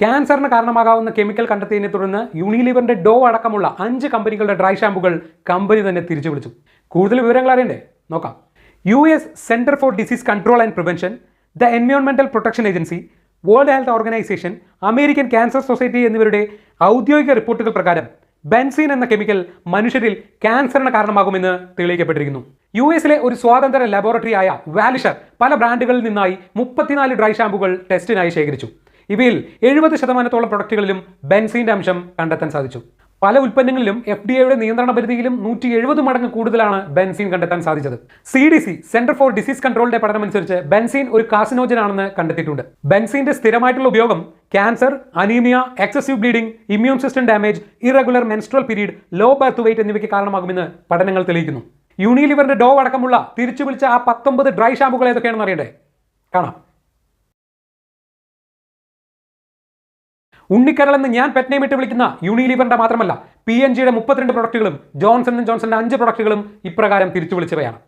ക്യാൻസറിന് കാരണമാകാവുന്ന കെമിക്കൽ കണ്ടെത്തിയതിനെ തുടർന്ന് യൂണിലിവറിന്റെ ഡോ അടക്കമുള്ള അഞ്ച് കമ്പനികളുടെ ഡ്രൈ ഷാമ്പുകൾ കമ്പനി തന്നെ തിരിച്ചു വിളിച്ചു. കൂടുതൽ വിവരങ്ങൾ അറിയണ്ടേ? നോക്കാം. U S centre for disease control and prevention the എൻവയോൺമെന്റൽ protection agency world health organisation American cancer society എന്നിവരുടെ ഔദ്യോഗിക റിപ്പോർട്ടുകൾ പ്രകാരം ബെൻസീൻ എന്ന കെമിക്കൽ മനുഷ്യരിൽ ക്യാൻസറിന് കാരണമാകുമെന്ന് തെളിയിക്കപ്പെട്ടിരിക്കുന്നു. യു എസിലെ ഒരു സ്വാതന്ത്ര്യ ലബോറട്ടറി ആയ വാലിഷർ പല ബ്രാൻഡുകളിൽ നിന്നായി മുപ്പത്തിനാല് ഡ്രൈ ഷാമ്പുകൾ ടെസ്റ്റിനായി ശേഖരിച്ചു. ഇവയിൽ എഴുപത് ശതമാനത്തോളം പ്രൊഡക്റ്റുകളിലും ബെൻസീന്റെ അംശം കണ്ടെത്താൻ സാധിച്ചു. പല ഉൽപ്പന്നങ്ങളിലും എഫ് ഡി എയുടെ നിയന്ത്രണ പരിധിയിലും നൂറ്റി എഴുപത് മടങ്ങ് കൂടുതലാണ് ബെൻസീൻ കണ്ടെത്താൻ സാധിച്ചത്. C D C centre for disease കൺട്രോളിന്റെ പഠനമനുസരിച്ച് ബെൻസീൻ ഒരു കാസിനോജൻ ആണെന്ന് കണ്ടെത്തിയിട്ടുണ്ട്. ബെൻസീന്റെ സ്ഥിരമായിട്ടുള്ള ഉപയോഗം cancer anaemia excessive bleeding immune system damage irregular menstrual period low birth weight എന്നിവയ്ക്ക് കാരണമാകുമെന്ന് പഠനങ്ങൾ തെളിയിക്കുന്നു. യൂണിലിവറിന്റെ ഡോ അടക്കമുള്ള തിരിച്ചു വിളിച്ച ആ പത്തൊമ്പത് ഡ്രൈ ഷാമ്പുകൾ ഏതൊക്കെയാണെന്ന് അറിയണ്ടേ? കാണാം. ഉണ്ണിക്കരൾ എന്ന് ഞാൻ പെറ്റ്നെയിം ഇട്ട് വിളിക്കുന്ന യൂണിലിവറിന്റെ മാത്രമല്ല പി എൻ ജിയുടെ മുപ്പത്തിരണ്ട് പ്രൊഡക്റ്റുകളും ജോൺസൺ ആൻഡ് ജോൺസന്റെ അഞ്ച് പ്രൊഡക്റ്റുകളും ഇപ്രകാരം തിരിച്ചു വിളിച്ചവയാണ്.